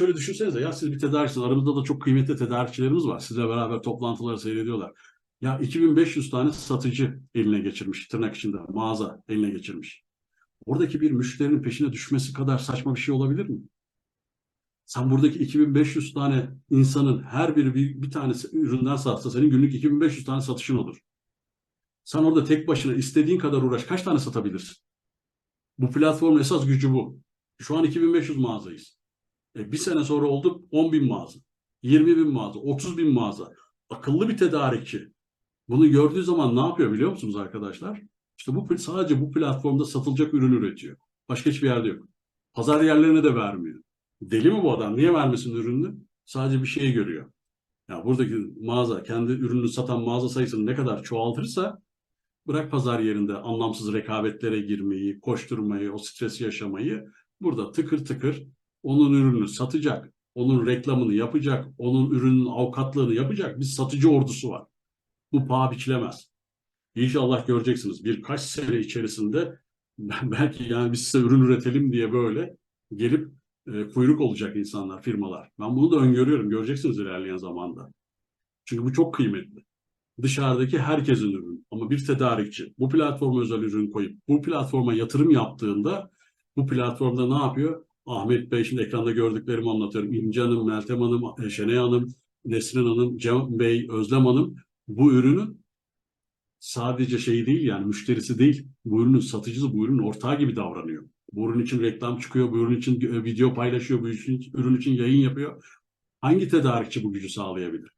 şöyle düşünsenize ya siz bir tedarikçisiniz. Aramızda da çok kıymetli tedarikçilerimiz var. Sizle beraber toplantıları seyrediyorlar. Ya 2500 tane satıcı eline geçirmiş. Tırnak içinde mağaza eline geçirmiş. Oradaki bir müşterinin peşine düşmesi kadar saçma bir şey olabilir mi? Sen buradaki 2500 tane insanın her biri bir, bir tanesi üründen satsa senin günlük 2500 tane satışın olur. Sen orada tek başına istediğin kadar uğraş. Kaç tane satabilirsin? Bu platformun esas gücü bu. Şu an 2500 mağazayız. E, bir sene sonra olduk 10 bin mağaza, 20 bin mağaza, 30 bin mağaza. Akıllı bir tedarikçi. Bunu gördüğü zaman ne yapıyor biliyor musunuz arkadaşlar? İşte bu sadece bu platformda satılacak ürün üretiyor. Başka hiçbir yerde yok. Pazar yerlerine de vermiyor. Deli mi bu adam? Niye vermesin ürünü? Sadece bir şeyi görüyor. Ya buradaki mağaza kendi ürününü satan mağaza sayısını ne kadar çoğaltırsa bırak pazar yerinde anlamsız rekabetlere girmeyi, koşturmayı, o stresi yaşamayı burada tıkır tıkır onun ürününü satacak, onun reklamını yapacak, onun ürünün avukatlığını yapacak bir satıcı ordusu var. Bu paha biçilemez. İnşallah göreceksiniz birkaç sene içerisinde belki yani biz size ürün üretelim diye böyle gelip e, kuyruk olacak insanlar, firmalar. Ben bunu da öngörüyorum. Göreceksiniz ilerleyen zamanda. Çünkü bu çok kıymetli. Dışarıdaki herkesin ürünü. Ama bir tedarikçi bu platforma özel ürün koyup bu platforma yatırım yaptığında bu platformda ne yapıyor? Ahmet Bey şimdi ekranda gördüklerimi anlatıyorum. İnce Hanım, Meltem Hanım, e, Şenay Hanım, Nesrin Hanım, Cem Bey, Özlem Hanım bu ürünün sadece şeyi değil yani müşterisi değil. Bu ürünün satıcısı, bu ürünün ortağı gibi davranıyor. Bu ürün için reklam çıkıyor, bu ürün için video paylaşıyor, bu ürün için, ürün için yayın yapıyor. Hangi tedarikçi bu gücü sağlayabilir?